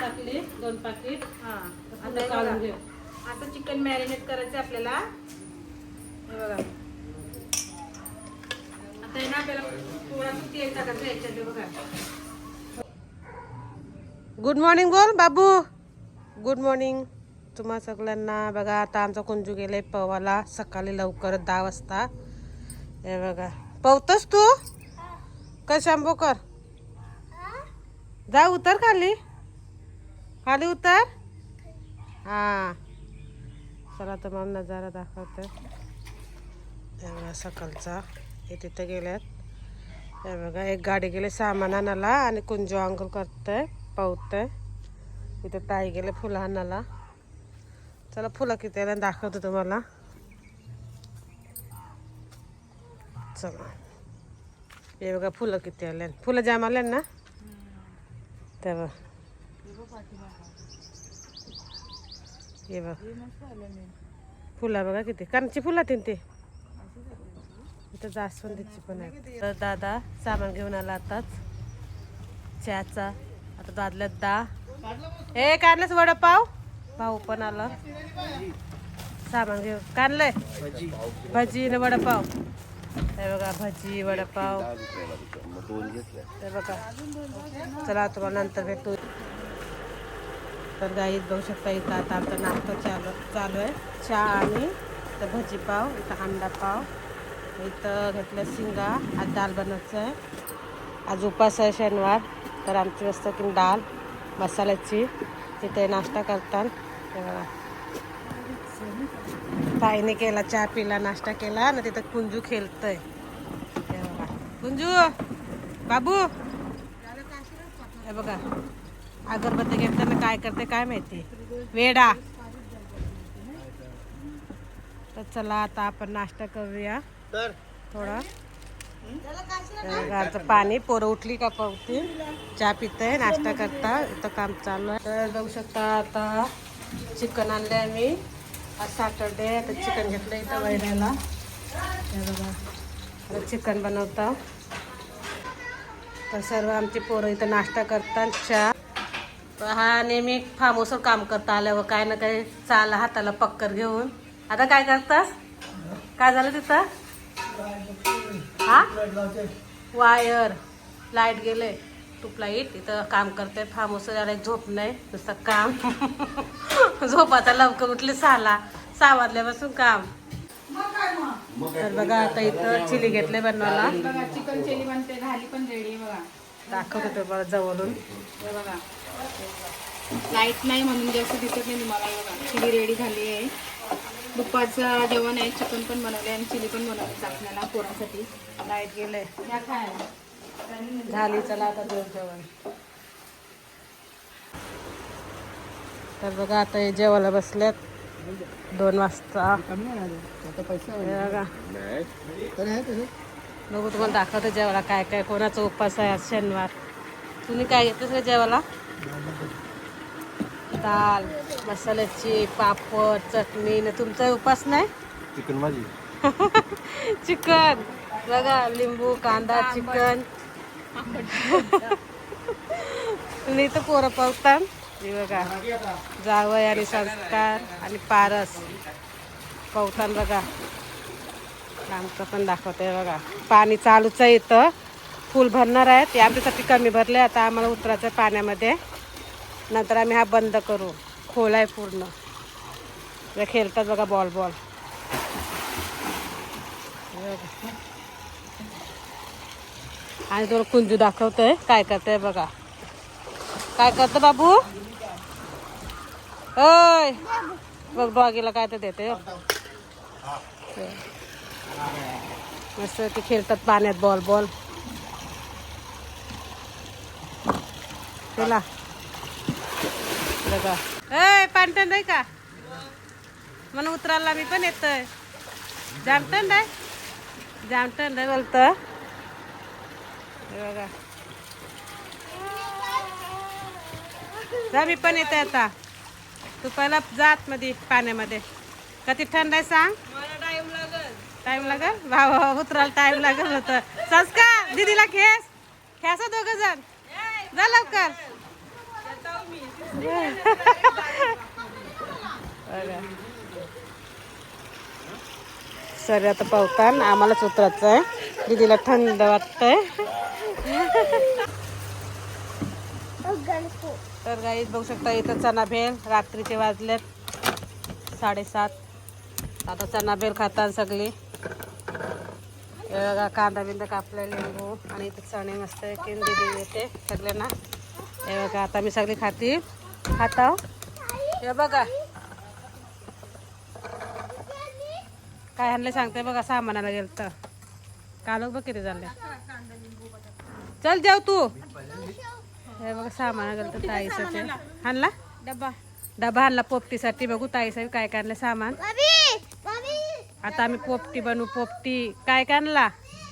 टाकली दोन पाकिट. हा. आता आता काढून बघा. घेऊ. आता चिकन मॅरिनेट करायचं आपल्याला. हे बघा. आता आहे ना आपल्याला थोडासा तेल टाकायचं याच्यात बघा. गुड मॉर्निंग बोल बाबू. गुड मॉर्निंग तुम्हा सगळ्यांना. बघा आता आमचा कुंजू गेले पवाला. सकाळी लवकर दहा वाजता. हे बघा. पवतस तू? शंभू कर. जा उतर खाली. खाली उतर. हा. चला तुम्हाला नजारा दाखवते. हे सकाळचा. हे तिथं गेल्यात हे बघा एक गाडी गेली सामान आणायला आणि कुंजो अंघोळ करतंय पावतंय इथे ताई गेले फुलं आणायला. चला फुलं किती आल्या दाखवतो तुम्हाला. चला. हे बघा फुलं किती आल्या फुलं जाम आल्या ना? तेव्हा. हे बघ. फुलं बघा किती. कांची फुलं तीन ते. इथं जास्वंदीची पण आहे तर दादा सामान घेऊन आला आताच. चहाचा. आता दादल्यात दा. हे काढलंच वडापाव? भाऊ पण आला. सामान घेऊन. काढलंय? भजी आणि वडापाव. हे बघा भजी वडापाव. हे बघा. चला तुम्हाला नंतर भेटू. तर गाईत बघू शकता इथं आता आमचा नाश्ता चालू चालू आहे. चहा आणि इथं भजीपाव इथं अंडा पाव इथं घेतलं शिंगा आज दाल बनवायचं आहे. आज उपास आहे शनिवार तर आमची असतं की डाळ मसाल्याची तिथे नाश्ता करतात. ताईने केला चहा पिला नाश्ता केला ना तिथं कुंजू खेळतंय. कुंजू बाबू. हे बघा. अगरबत्ती घेतलं काय करते काय माहिती? वेडा. तर चला आता आपण नाश्ता करूया. थोडा. गारचं पाणी पोरं उठली का पावती? चहा पिते नाश्ता करता. इथं काम चालू आहे. तर बघू शकता आता चिकन आणले आम्ही. आज सॅटरडे आता चिकन घेतलं इथं बघा. आता चिकन बनवता. तर सर्व आमची पोरं इथं नाश्ता करतात चहा. हा नेहमी फार्म हाऊसवर काम करता आल्यावर काय ना काय चाल हाताला पक्कर घेऊन. आता काय करतास? काय झालं तिथं? हा? वायर. लाइट गेले लाइट इथं काम करते हाऊस याला झोप नाही. नुसतं काम. झोप आता लवकर उठली सहाला सहा वाजल्यापासून काम तर बघा आता इथं चिली घेतले बनवायला. बघा चिकन चिली बनते. झाली पण रेडी बघा. दाखवतो तुम्हाला जवळून. हे बघा. लाइट नाही म्हणून जास्त दिसत नाही तुम्हाला. बघा चिली रेडी झाली आहे. दुपारचं जेवण आहे चिकन पण बनवले आणि चिली पण बनवले आपल्याला पोरांसाठी. लाइट गेले खायला झाली चला आता देऊ जेवण. तर बघा आता हे जेवायला बसल्यात दोन वाजता. बघा. बघू तुम्हाला दाखवतो जेवायला काय काय कोणाचा उपवास आहे आज शनिवार. तुम्ही काय घेतलं जेवायला? दाल मसाल्याची पापड चटणी न तुमचा उपास नाही? चिकन भाजी. चिकन. बघा लिंबू कांदा चिकन. तुम्ही इथं पोरं पावतात बघा जावय आणि संस्कार आणि पारस. पावतान बघा. आमचं पण दाखवते बघा. पाणी चालूच इथं. फूल भरणार आहे ते आमच्यासाठी कमी भरले. आता आम्हाला उतरायचं आहे पाण्यामध्ये. नंतर आम्ही हा बंद करू. खोल आहे पूर्ण. खेळतात बघा बॉल बॉल आणि तुला कुंजू दाखवतोय. काय करते बघा. काय करतं बाबू? होय बघ डॉगीला काय तर देते मस्त ते खेळतात पाण्यात बॉल बॉल चला. बघा. ए पाणटण नाही का? म्हणून उतरायला मी पण येतोय. जामटण आहे जामटण नाही बोलतं. बघा. जा मी पण येते आता. तू पहिला जात मध्ये पाण्यामध्ये. कधी थंड आहे सांग? टाइम लागल. भावा उतरायला टाइम लागल होतं. संस्कार दीदीला खेस. खेसा दोघ जण. जा लवकर. सर आता पावतान. आम्हालाच उतरायचं आहे दिदीला थंड वाटतंय. तर काही बघू शकता इथं चना भेल रात्रीचे वाजलेत. साडेसात. आता चना भेल खातात सगळी. बघा कांदा बिंदा कापला लिंबू आणि इथे चणे मस्त किन दिली येते सगळ्यांना. हे बघा आता मी सगळी खाती. खाता हे बघा. काय आणलं सांगते बघा सामानाला गेलं तर कालोख बघ किती झाले. चल जाऊ तू. हे बघा सामान गेलं तर ताईसाठी आणला? डब्बा. डबा आणला पोपटीसाठी. बघू ताईसाठी काय काय आणलं सामान. आता आम्ही पोपटी बनवू. पोपटी काय काय आणला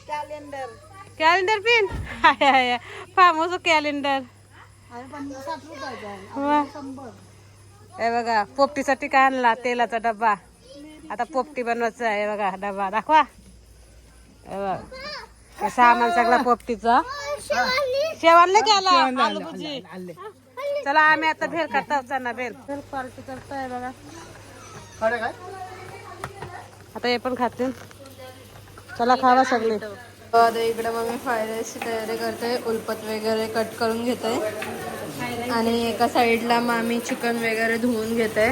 कॅलेंडर कॅलेंडर पिन हाय हाय. Farm house calendar. हे बघा पोपटीसाठी काय आणला? तेलाचा डब्बा. आता पोपटी बनवायचं आहे. बघा डबा दाखवा. हे बघ. सामान सगळं पोपटीचं. आलू भुजी चला आम्ही आता भेल करता भेल भेल पार्टी करताय बघा. आता हे पण खातील चला खावा सगळे. आता इकडे मग मी फ्राईड राईसची तयारी करते. उलपत वगैरे कट करून घेते. आणि एका साईडला मग आम्ही चिकन वगैरे धुवून घेते.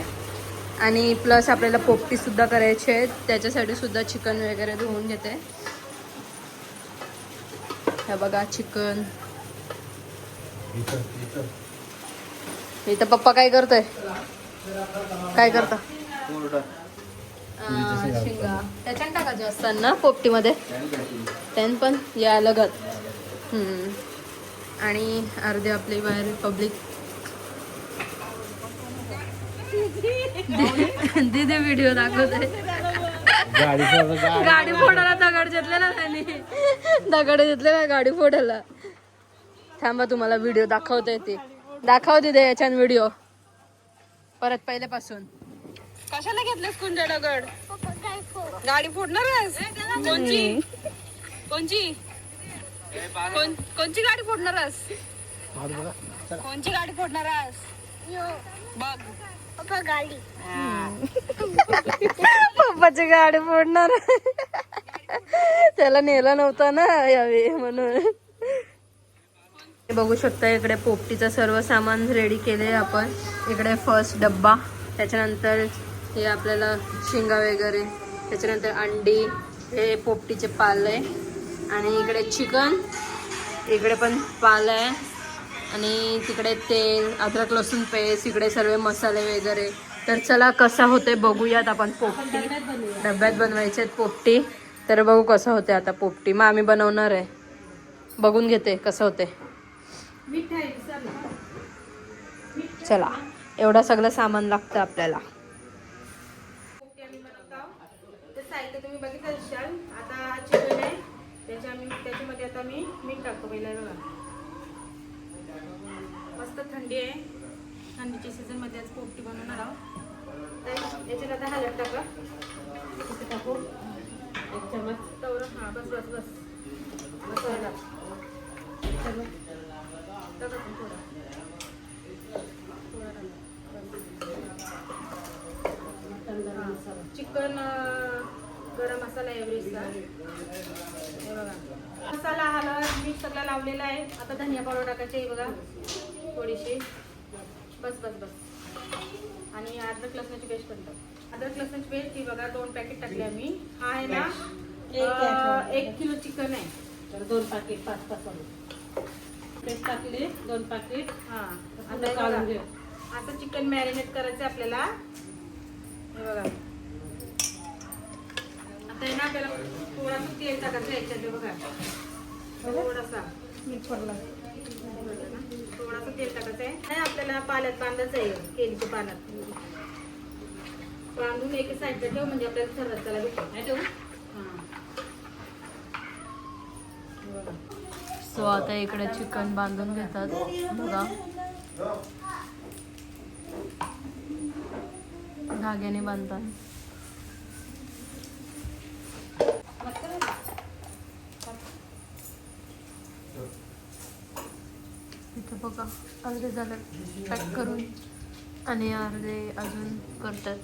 आणि प्लस आपल्याला पोपटी सुद्धा करायची आहे. त्याच्यासाठी सुद्धा चिकन वगैरे धुवून घेते. हे बघा चिकन. इथं पप्पा काय करतोय? काय करता? शिंगा. त्याच्यात टाकायचे असतात ना पोपटीमध्ये? त्यान पण या लगत. आणि अर्धे आपले बाहेर पब्लिक दिदे व्हिडिओ दाखवते गाडी फोडायला दगड घेतले ना त्यांनी. दगड घेतले ना गाडी फोडायला. थांबा तुम्हाला व्हिडिओ दाखवता येते दाखव दिदे याच्यान व्हिडिओ परत पहिल्यापासून. कशाला घेतलेस दगड? गाडी फोडणार आहेस? कोणची कोणची? कोण- कोणची गाडी फोडणार आहेस? कोणची गाडी फोडणार आहेस? बघ. पप्पाची गाडी फोडणार त्याला नेला नव्हता ना यावेळी म्हणून. हे बघू शकता इकडे पोपटीचं सर्व सामान रेडी केले आपण. इकडे फर्स्ट डब्बा. त्याच्यानंतर हे आपल्याला शेंगा वगैरे त्याच्यानंतर अंडी हे पोपटीचे पाल आहे आणि इकडे चिकन इकडे पण पाल आहे आणि तिकडे तेल अद्रक लसूण पेस्ट इकडे सर्व मसाले वगैरे. तर चला कसा होते बघूयात आपण पोपटी. डब्यात बनवायचे आहेत पोपटी. तर बघू कसं होते आता पोपटी. मग आम्ही बनवणार आहे. बघून घेते कसं होते चला. एवढं सगळं सामान लागतं आपल्याला ते साहित्य तुम्ही बघितलं असाल आता चिकन आहे त्याच्या मी त्याच्यामध्ये आता मी मीठ टाकतो पहिला बघा. मस्त थंडी आहे. थंडीच्या सीझनमध्ये आज पोपटी बनवणार आहोत. याच्यात आता हळद टाका. टाकू. एक चमच तर हां बस बस बस. मसाला टाका. थोडा. थोडा. चिकन गरम मसाला एव्हरेजचा हे बघा. मसाला हळद मीठ सगळं लावलेला आहे. आता धनिया पावडर टाकायची आहे बघा. थोडीशी. बस बस बस. आणि अद्रक लसणाची पेस्ट टाक अद्रक लसणाची पेस्ट ही बघा दोन पॅकेट टाकले आम्ही. हा आहे ना अं, एक किलो चिकन आहे. दोन पॅकेट पाच पाच पेस्ट टाकले दोन पॅकेट हां. आता हे बघा. असं चिकन मॅरिनेट करायचं आपल्याला. हे बघा. ना आपल्याला थोडासा तेल टाकायचं याच्यात बघा. थोडासा. मीठ पडला थोडासा तेल टाकायचं आहे. आणि आपल्याला पाल्यात बांधायचं आहे पाण्यात. बांधून एक साईडला ठेव म्हणजे आपल्याला त्याला नाही ठेवू. सो आता इकडे चिकन बांधून घेतात बघा धाग्याने बांधतात इथे बघा अर्धे झालं. पॅक करून आणि अर्धे अजून करतात.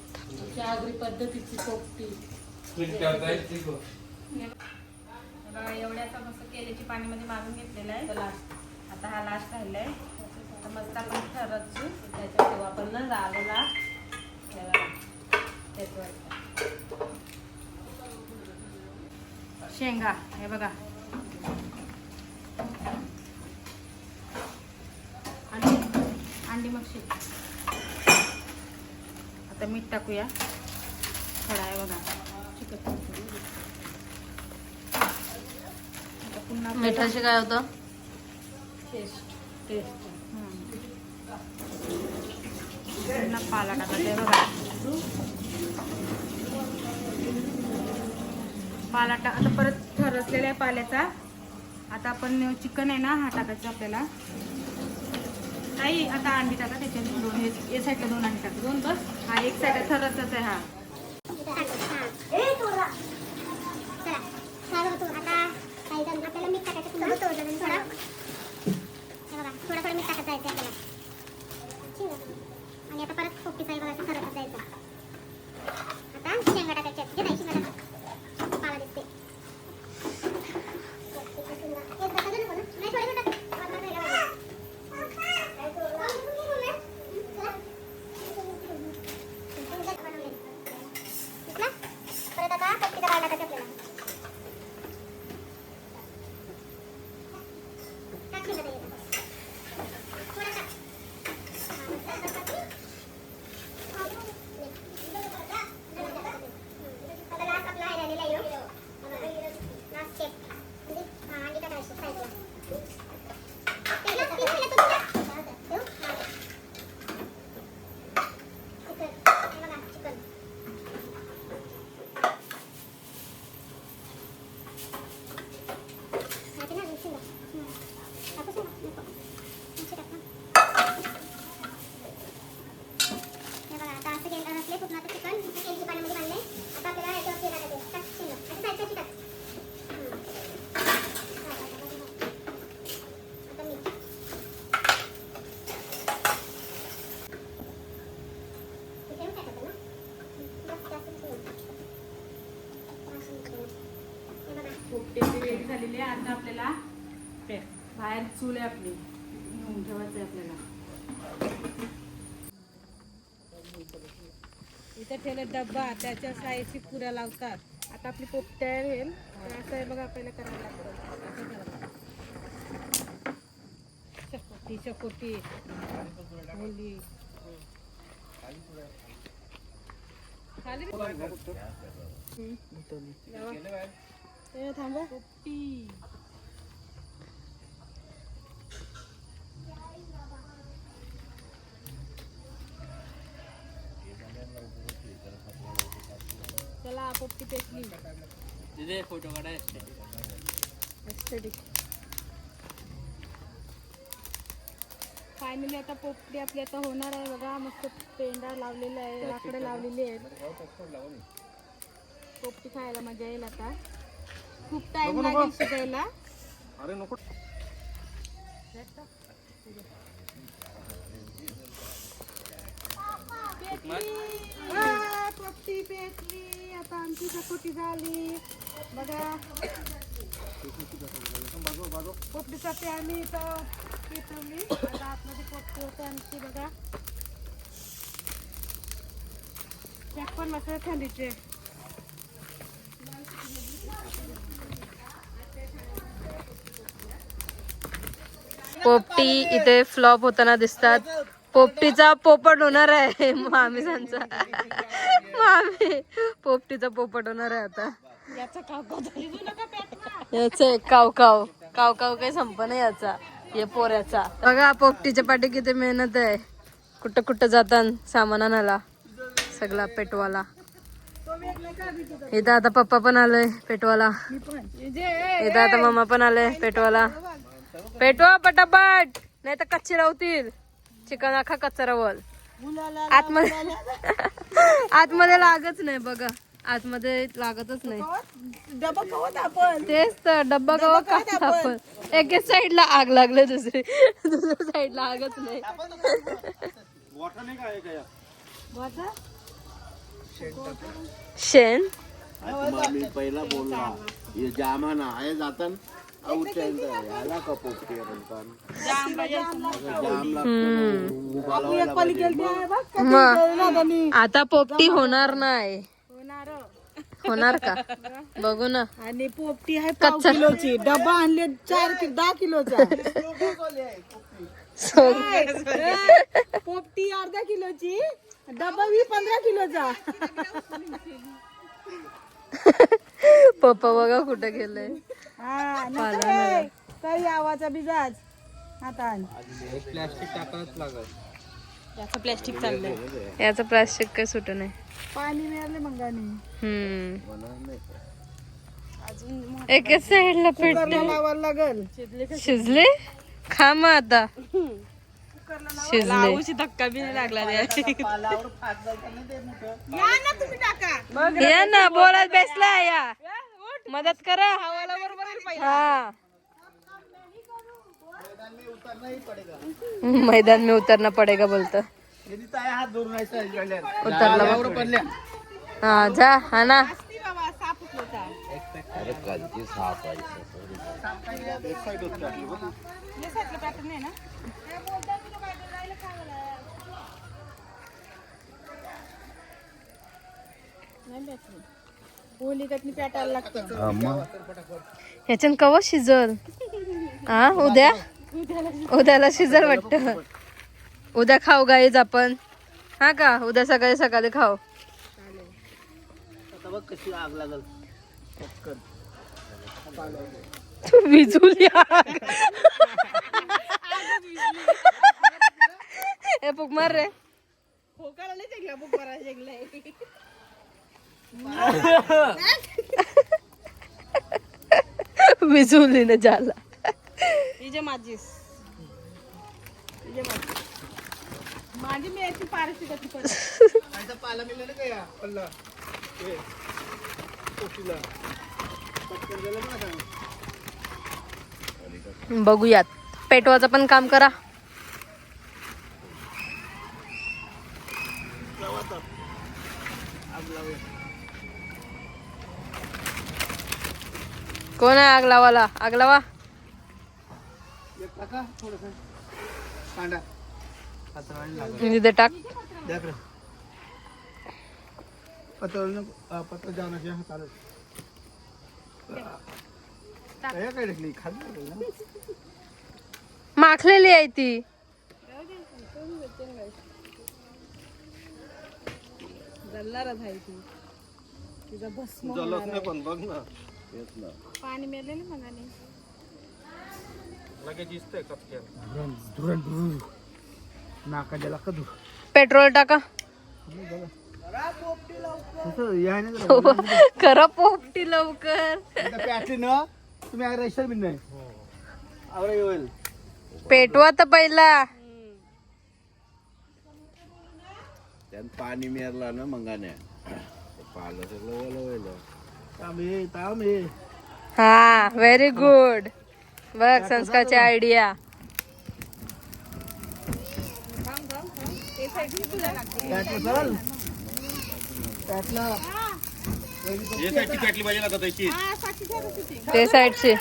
आगरी पद्धतीची पोपटी. बघा एवढ्याचा मस्त केलीची पाणीमध्ये मारून घेतलेला आहे. लास्ट आता हा लास्ट राहिलाय. आता मस्त आपण ठरवतो त्याच्यात आपण ना रागाला. शेंगा हे बघा अंडी अंडी मग शेंग आता मीठ टाकूया. थोडा आहे बघा. आता पुन्हा मिठाचे काय होतं? टेस्ट टेस्ट हम्म. पुन्हा पाला टाकायचा आहे बघा. पाला टा आता परत ठरसलेला आहे पाल्याचा. आता आपण चिकन आहे ना हा टाकायचा आपल्याला. ताई आता अंडी टाका त्याच्यात दोन. हे या साईडला दोन अंडी टाका. दोन बस. हा एक साईड ठरसच आहे हा आपल्याला मीठ टाकायचं पुन्हा थोडं हे बघा थोडं थोडं मीठ टाकत जायचं आपल्याला ठीक आहे. आणि आता परत पोपटी साई बघायचं सरकत जायचं आता शेंगा टाकायच्या आहेत. घे ताई, शेंगा टाक. पाला दिसते एक बटाटा नको ना? नाही, थोडं थोडं टाक. वाटणार नाही का बनवले. दिसला? परत आता पोपटीचा पाला टाकायचा आपल्याला टाक शेंगा ताई आता. थोडं टाक. हा, मस्त टाक. आता लास्ट आपला आहे राहिलेला आहे ह्यो. Last step. म्हणजे, हा, अंडी टाकायची साईडला. तेलात पीस केलं तुम्ही टाक. ठेवू? हा. चिकन. हे बघा, चिकन. टाकते ना, शेंगा. हम्म. टाकू शेंगा? नको. अशी टाक ना. हे बघा आता असं केलं असले पूर्ण चिकन तेलची पाण्यामध्ये बांधले आता आपल्याला याच्यावर तेल टाकायचे टाक शेंगा आता साईडची टाक हम्म. आता मीठ इथे पण टाकायचं ना बस जास्त नको. असं नको. हे बघा पोपट्याची रेडी झालेली आहे आता आपल्याला बाहेर चूल आहे आपली. घेऊन ठेवायचं आहे आपल्याला. इथे ठेवले डब्बा त्याच्या साईजची पुऱ्या लावतात. आता आपली पोपटी तयार होईल. तर असं आहे बघा आपल्याला करायला लागतं. चकोटी चकोटी मुली. खाली ते थांबा. पोपटी. पोपटी पेटली Aesthetic. फायनली आता पोपटी आपली आता होणार आहे बघा. मस्त पेंडा लावलेला आहे लाकडं लावलेली आहेत. पोपटी खायला मज़ा येईल आता. खूप टाइम लागेल शिजायला. आ, पोपटी पेटली आता आमची चकोटी झाली. बघा. पोपटीसाठी आम्ही इथं पेटवली आता आतमध्ये पोपटी होते आमची बघा. त्यात पण मस्त थंडीचे. पोपटी इथे फ्लॉप होताना दिसतात. पोपटीचा पोपट होणार आहे मामिसांचा. पोपटीचा पोपट होणार आहे आता. याच काव काव काव काव. काही संप नाही याचा. हे पोऱ्याचा. बघा पोपटीच्या पाठी किती मेहनत आहे. कुठं कुठं जातात सामान आणायला. सगळा पेटवाला. इथं आता पप्पा पण आलोय पेटवाला. इथं आता मम्मा पण आले पेटवाला. पेटवा पटापट. नाही तर कच्चे राहतील. चिकन अख्खा कच्चा रावल. आतमध्ये आतमध्ये लागच नाही बघा. आतमध्ये लागतच नाही. डबा कवत आपण. तेच तर डब्बा कवा काय आपण. एके साईडला आग लागले दुसरी दुसऱ्या साईडला आगच नाही. शेण? मी पहिला बोलला. हे जामान आहे जातान. मग आता पोपटी होणार नाही. होणार का? बघू ना. आणि पोपटी आहे पाव किलोची. डबा आणले चार कि दहा किलोचा. पोपटी अर्धा किलोची. डबा वी पंधरा किलोचा. पप्पा बघा कुठे गेले हा नाही काही आवाजा बिजाज आता आण. याचं प्लॅस्टिक चाललंय. याचं प्लास्टिक काही सुट नाही. पाणी मिळाले मंगाने हम्म. एका साईडला पेट लावायला लागल. शिजले? खा मग आता. शिजले. धक्का बी नाही लागला या ना बोलत बेसला या. मदत करा. हा. मैदान में उतरना पडेगा बोलतो. उतरला. हा जा हा ना. अरे कलची साप पेटायला लागतं ह्याच्यान कवा शिजल? हा उद्या? उद्याला शिजल वाटत. उद्या खाऊ गाईज आपण. हा का? उद्या सकाळी सकाळी खाऊ. आता बघ कशी आग लागल. तू विजूली आग. ए फुक मार रे. विजूलीने झाला माझीस माझी माझी मी याची पारशी कशी पडली? पाला मिळालं का या? पल्ला. हे. बघूयात. पेटवाचं पण काम करा. कोण आहे आग लावाला आग लावा एक टाका. तिथे माखलेली आहे ती. जल्लारच आहे ती. तिचा भस्म नाही पण बघ ना. पाणी नाका कधू पेट्रोल टाका. तसं नाही जरा. करा पोपटी लवकर. आता पॅटली ना तुम्ही नाही. येईल. पेटवा तर पहिला. त्यात पाणी मेरला ना मंगाने. पालं सगळं ओलं व्हायला हा व्हेरी गुड बघ संस्कारची आयडिया ते साईडची.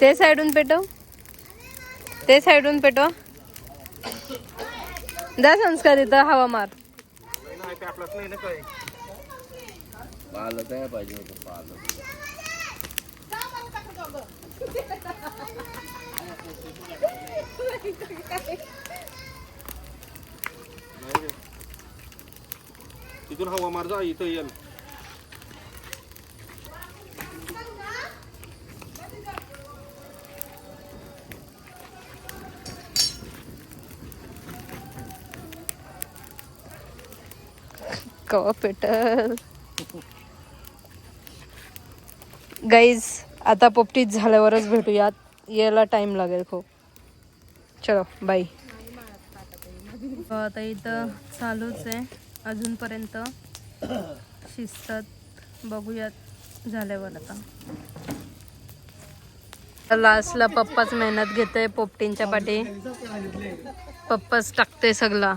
ते साईडून पेटव. ते साईडून पेटवा. जा संस्कार इथं हवा मार. पालं काय पाहिजे होतं पालं तिथून हवा मार जा इथं येईल कवा पेटल? गाईज आता पोपटीत झाल्यावरच भेटूयात. यायला टाईम लागेल खूप. चलो बाय आता इथं चालूच आहे. अजूनपर्यंत शिजतात बघूयात झाल्यावर आता. लास्टला पप्पाच मेहनत घेतोय पोपटींच्या पाठी. पप्पाच टाकते सगळा.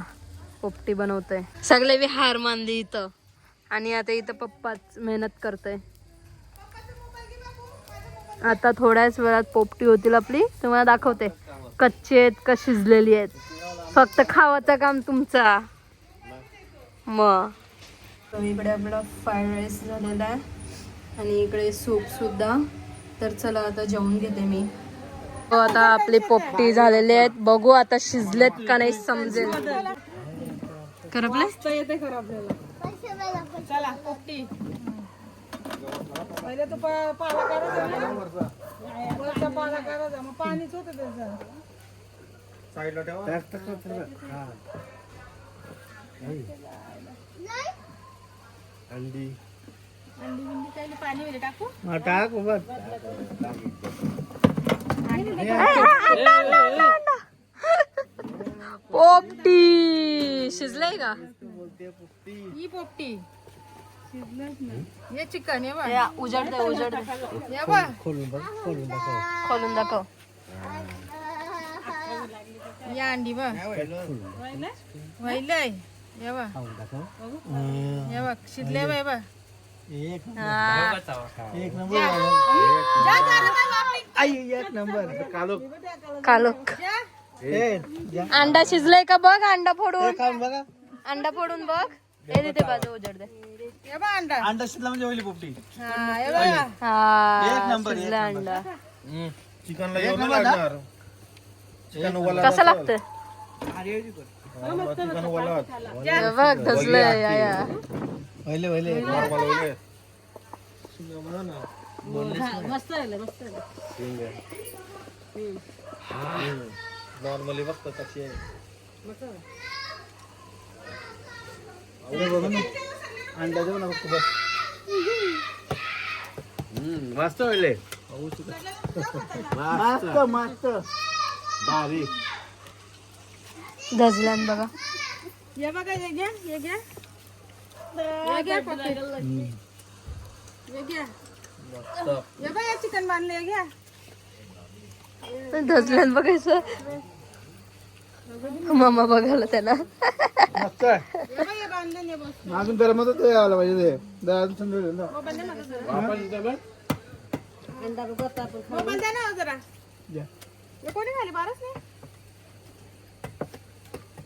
पोपटी बनवतोय. सगळे बी हार मानली इथं. आणि आता इथं पप्पाच मेहनत करतोय. आता थोड्याच वेळात पोपटी होतील आपली. तुम्हाला दाखवते. कच्चे आहेत का शिजलेली आहेत? फक्त खावाचं काम तुमचा. मग इकडे आपला फ्राईड राईस झालेला आहे. आणि इकडे सूप सुद्धा. तर चला आता जेवून घेते मी. आता आपली पोपटी झालेली आहेत. बघू आता शिजलेत का नाही समजेल. चला पोपटी. पहिले तो पा- पाला ना. वरचा पाला काढायचा मग पाणीच होतं त्याचं. साईडला ठेवा. अंडी. अंडी बिंडी काही पाणी वगैरे टाकू? पोपटी. शिजलंय का? ही पोपटी. हे? चिकन हे बघ. या, उजड दे उजड दे हे बघ खोलून दाखव. या अंडी बघ. व्हायलंय हे बघ. हे बघ शिजले बघ. हे. बघ हा. कालोख अंडा शिजलाय का बघ अंडा फोडून? अंडा फोडून बघ. हे देते बाजू उजड दे. हे बघ अंडा. अंडा शिजला म्हणजे होईल पोपटी. हा हे बघ. हा शिजला अंडा. चिकनला येऊन नाही लागणार. चिकन ओला कसं लागतं? चिकन ओला हे बघ धसलंय या या. नॉर्मल होईल नॉर्मली बघतो कशी आहे अंडा देऊ ना फक्त बस. मस्त होईल. मस्त. मस्त भारी. धजल्यान बघा. हे बघा हे घ्या हे घ्या. हे घ्या पोपटी. हे घ्या. हे बघ हे चिकन बांधले घ्या. धजल्यान बघायचं. मामा बघायला त्याला मस्त आहे. बघ बांधले बघ अजून त्याला मदत यायला पाहिजे ते दहा समजेल ना बांधले ना जरा. आपण इथं बघ. बांधा ना जरा द्या. कोणी खाली बारच नाही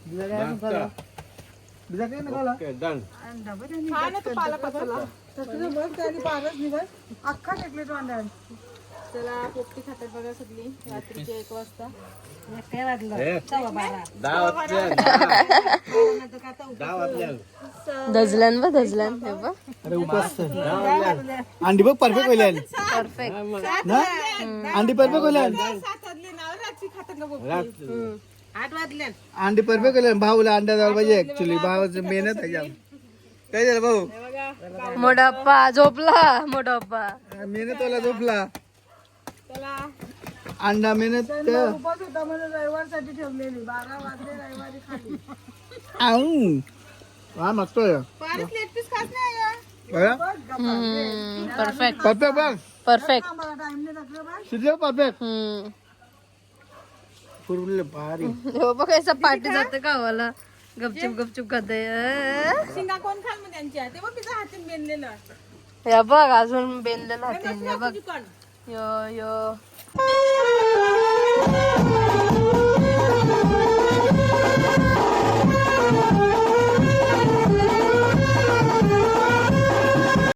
बिजा काय ना खाला? Okay, done. ना तो पाला पचला तसं बघ त्याने बारच निघत अख्खा टेकले तो अंडा चला पोपटी खातात बघा सगळी. रात्रीचे एक वाजता. काय वाजलं. अरे उपास अंडी बघ परफेक्ट होईल परफेक्ट ना? अंडी परफेक्ट होईल आठ अंडी परफेक्ट होईल भाऊला अंडा द्यायला पाहिजे. ऍक्च्युली भावाचं मेहनत आहे. काय झालं भाऊ? मोडाप्पा झोपला. मोडाप्पा. मेहनत वाला झोपला. चला. अंडा मेहनत उपास होता म्हणून रविवारसाठी ठेवलेली. बारा वाजले रविवारी खाली. आऊ. हा मस्त लेट पीस खात नाही गं. बघा परफेक्ट परफेक्ट बघ परफेक्ट मला टाइम नाही लागला बा शिजले परफेक्ट हम्म. पुरले भारी. हो बघ असं पाठी जाते गावाला. गपचूप गपचूप खाते. शिंगा कोण खाल मग त्यांच्या ते बघ तिचा हातीन बेनलेलं या बघ अजून बेनलेलं हाती हे बघ. चिकन यो यो